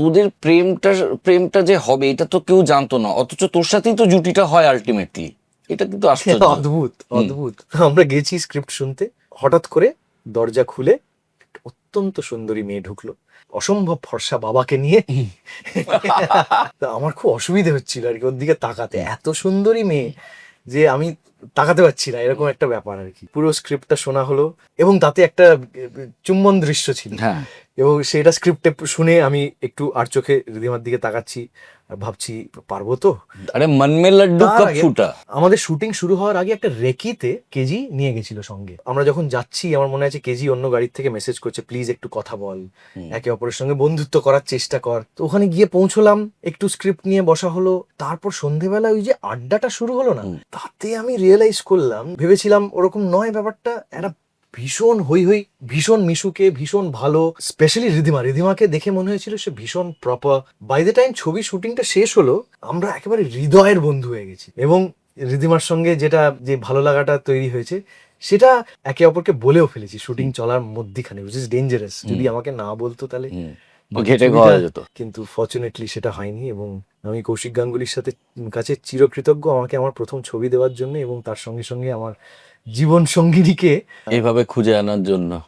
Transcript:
তোদের প্রেমটা প্রেমটা যে হবে এটা তো কেউ জানতো না। অথচ তোর সাথেই তো জুটিটা হয় আলটিমেটলি এটা কিন্তু আশ্চর্য। অদ্ভুত অদ্ভুত। আমরা গেছি স্ক্রিপ্ট শুনতে। হঠাৎ করে দরজা খুলে অত্যন্ত সুন্দরী মেয়ে ঢুকলো। অসম্ভব ফর্সা বাবাকে নিয়ে। আমার খুব অসুবিধে হচ্ছিল আর কি ওর দিকে তাকাতে। এত সুন্দরী মেয়ে যে আমি তাকাতে পারছি না এরকম একটা ব্যাপার আর কি। পুরো স্ক্রিপ্টটা শোনা হলো এবং তাতে একটা চুম্বন দৃশ্য ছিল। হ্যাঁ। এবং সেটা স্ক্রিপ্টে শুনে আমি একটু আর চোখে রিদিমার দিকে তাকাচ্ছি ভাবছি পারব তো? আরে মন মে লাড্ডু কব ফুটা আমাদের শুটিং শুরু হওয়ার আগে একটা রেকিতে কেজি নিয়ে গেছিল সঙ্গে। আমরা যখন যাচ্ছি আমার মনে আছে কেজি অন্য গাড়ির থেকে মেসেজ করছে প্লিজ একটু কথা বল। একে অপরের সঙ্গে বন্ধুত্ব করার চেষ্টা কর। তো ওখানে গিয়ে পৌঁছলাম একটু স্ক্রিপ্ট নিয়ে বসা হলো। তারপর সন্ধেবেলা ওই যে আড্ডাটা শুরু হলো না তাতে আমি রিয়েলাইজ করলাম ভেবেছিলাম ওরকম নয় ব্যাপারটা একটা ভীষণ হই হই ভীষণ মিশুকে ভীষণ ভালো স্পেশালি রিধিমা। রিধিমাকে দেখে মনে হয়েছিল সে ভীষণ প্রপার বাই দ্য টাইম ছবি শুটিংটা শেষ হলো আমরা একেবারে হৃদয়ের বন্ধু হয়ে গেছি। এবং রিধিমার সঙ্গে যেটা যে ভালো লাগাটা তৈরি হয়েছে সেটা একে অপরকে বলেও ফেলেছি। শুটিং চলার মধ্যিখানে উইচ ইজ ডেঞ্জারাস যদি আমাকে না বলতো তাহলে। ঘেটে খাওয়া যেত। কিন্তু ফর্চুনেটলি সেটা হয়নি এবং আমি কৌশিক গাঙ্গুলির সাথে কাছে চিরকৃতজ্ঞ আমাকে আমার প্রথম ছবি দেওয়ার জন্য এবং তার সঙ্গে সঙ্গে আমার জীবন সঙ্গিনীকে এইভাবে খুঁজে আনার জন্য।